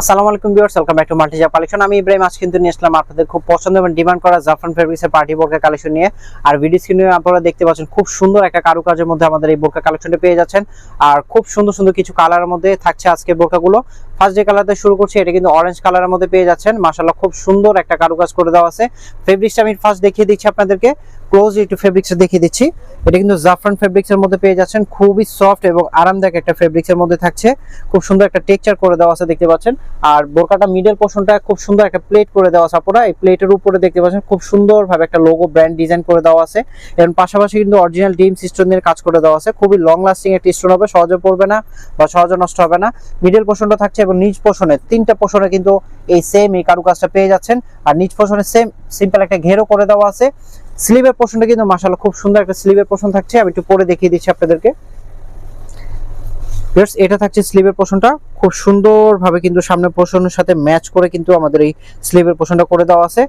আসসালামু আলাইকুম viewers welcome back to মাল্টিজা কালেকশন আমি ইব্রাহিম আজ কিন্তু নিয়ে আসলাম আপনাদের খুব পছন্দ এবং ডিমান্ড করা জাফরান ফেব্রিক্সের পার্টি বোরকা কালেকশন নিয়ে। আর ভিডিও স্ক্রিনে আপনারা দেখতে পাচ্ছেন খুব সুন্দর একটা কারুকাজের মধ্যে আমাদের এই বোরকা কালেকশনটা পেয়ে যাচ্ছেন। আর খুব সুন্দর সুন্দর কিছু কালারের মধ্যে থাকছে আজকে বোরকাগুলো। ফার্স্ট যে কালারতে শুরু করছি, এটা কিন্তু অরেঞ্জ কালারের মধ্যে পেয়ে যাচ্ছেন। মাশাআল্লাহ, খুব সুন্দর একটা কারুকাজ করে দেওয়া আছে। ফেব্রিক্সটা আমি ফার্স্ট দেখিয়ে দিচ্ছি আপনাদেরকে। ক্লোজ একটু ফেব্রিক্স দেখিয়ে দিচ্ছি। এটা কিন্তু জাফরান ফেব্রিক্সের মধ্যে পেয়ে যাচ্ছেন। খুবই সফট এবং আরামদায়ক একটা ফেব্রিক্সের মধ্যে থাকছে। খুব সুন্দর একটা টেক্সচার করে দেওয়া আছে দেখতে পাচ্ছেন। আর বোরকাটা মিডল পোর্শনটা খুব সুন্দর একটা প্লেট করে দেওয়া আছে আপনারা এই প্লেটের উপরে দেখতে পাচ্ছেন, খুব সুন্দরভাবে একটা লোগো ব্র্যান্ড ডিজাইন করে দেওয়া আছে। এবং পাশাপাশি কিন্তু অরিজিনাল ডিম স্টোনের কাজ করে দেওয়া আছে। খুবই লং লাস্টিং একটা স্টোন হবে, সহজে পড়বে না বা সহজে নষ্ট হবে না। মিডল পোর্শনটা থাকছে এবং নিচ পোর্শনে তিনটা পোর্শনে কিন্তু এই সেম এই কারুকাজটা পেয়ে যাচ্ছেন। আর নিচ পোর্শনে সেম সিম্পল একটা ঘেরও করে দেওয়া আছে। স্লিভের পোর্শনটা কিন্তু মাশাআল্লাহ খুব সুন্দর একটা স্লিভের পোর্শন থাকছে। আমি একটু পরে দেখিয়ে দিচ্ছি আপনাদেরকে। Viewers, এটা থাকছে স্লিভের পোর্শনটা। খুব সুন্দরভাবে কিন্তু সামনে পোর্শনের সাথে ম্যাচ করে কিন্তু আমাদের এই স্লিভের পোর্শনটা করে দেওয়া আছে।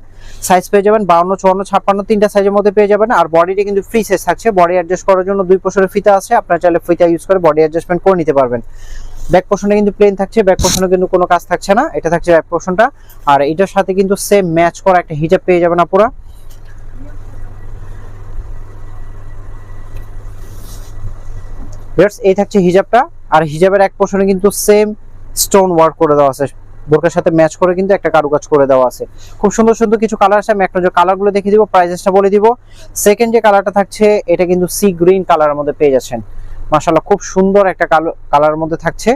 সাইজ পেয়ে যাবেন বাউন্ন চুয়ান্ন ছাপ্পান্ন তিনটা সাইজের মধ্যে পেয়ে যাবেন। আর বডিটা কিন্তু ফ্রি সাইজ থাকছে। বডি অ্যাডজাস্ট করার জন্য দুই পোর্শনের ফিতা আছে। আপনারা চাইলে ফিতা ইউজ করে বডি অ্যাডজাস্টমেন্ট করে নিতে পারবেন। ব্যাক পোর্শনে কিন্তু প্লেন থাকছে। ব্যাক পোর্শনে কিন্তু কোনো কাজ থাকছে না। এটা থাকছে ব্যাক পোর্শনটা আর এটার সাথে কিন্তু সেম ম্যাচ করা একটা হিজাব পেয়ে যাবেন আপুরা। ভিউয়ার্স এই থাকছে হিজাবটা, আর হিজাবের এক পোর্শনে কিন্তু সেম স্টোন ওয়ার্ক করে দেওয়া আছে। বোরকার সাথে ম্যাচ করে কিন্তু একটা কারুকাজ করে দেওয়া আছে। খুব সুন্দর সুন্দর কিছু কালার আছে, আমি একটা যে কালারগুলো দেখিয়ে দিব প্রাইসেসটা বলে দিব। সেকেন্ড যে কালারটা থাকছে, এটা কিন্তু সি গ্রিন কালারের মধ্যে পেয়ে যাচ্ছেন। মাশাআল্লাহ, খুব সুন্দর একটা কালারের মধ্যে থাকছে।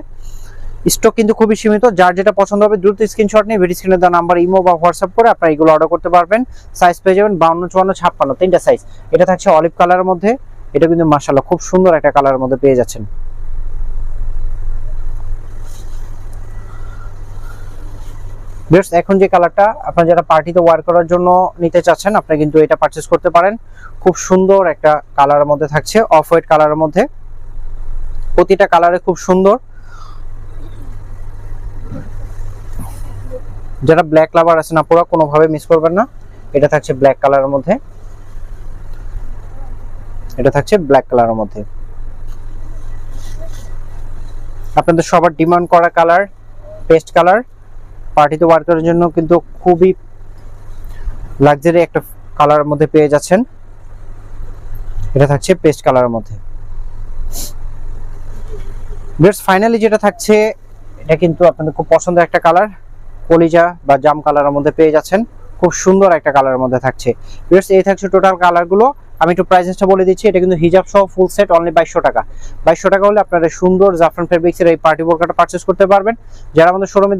স্টক কিন্তু খুবই সীমিত, যার যেটা পছন্দ হবে দ্রুত স্ক্রিনশট নিয়ে ভিডিও স্ক্রিনে দেওয়া নাম্বার ইমো বা হোয়াটসঅ্যাপ করে আপনারা এগুলো অর্ডার করতে পারবেন। সাইজ পেয়ে যাবেন বাউন্ন, চুয়ান্ন, ছাপ্পান্ন, তিনটা সাইজ এটা থাকছে অলিভ কালারের মধ্যে। এটা কিন্তু মাশাআল্লাহ খুব সুন্দর একটা কালারের মধ্যে পেয়ে যাচ্ছেন। এখন যে কালারটা আপনার যারা পার্টিতে ওয়্যার করার জন্য নিতে চাচ্ছেন আপনি কিন্তু এটা পারচেজ করতে পারেন। খুব সুন্দর একটা কালারের মধ্যে থাকছে অফ হোয়াইট কালারের মধ্যে। প্রতিটা কালারে খুব সুন্দর। যারা ব্ল্যাক লাভার আছেন, আপনারা কোনোভাবে মিস করবেন না। এটা থাকছে ব্ল্যাক কালারের মধ্যে। এটা থাকছে ব্ল্যাক কালারের মধ্যে। আপনাদের সবার ডিমান্ড করা কালার পেস্ট কালার পার্টিতে ওয়ার করার জন্য কিন্তু খুবই লাক্সারি একটা কালারের মধ্যে পেয়ে যাচ্ছেন। এটা থাকছে পেস্ট কালারের মধ্যে। বেস্ট ফাইনালি যেটা থাকছে, এটা কিন্তু আপনাদের খুব পছন্দের একটা কালার কলিজা বা জাম কালারের মধ্যে পেয়ে যাচ্ছেন। খুব সুন্দর একটা কালারের মধ্যে থাকছে। বিয়ার্স এই থাকছে টোটাল কালারগুলো আমি একটু প্রাইসেসটা বলে দিচ্ছি, এটা কিন্তু হিজাব সহ ফুল সেট অনলি বাইশশো টাকা। বাইশশো টাকা হলে আপনারা সুন্দর জাফরান ফেব্রিক্সের এই পার্টি বোরকাটা পারচেস করতে পারবেন। যারা আমাদের শোরুমে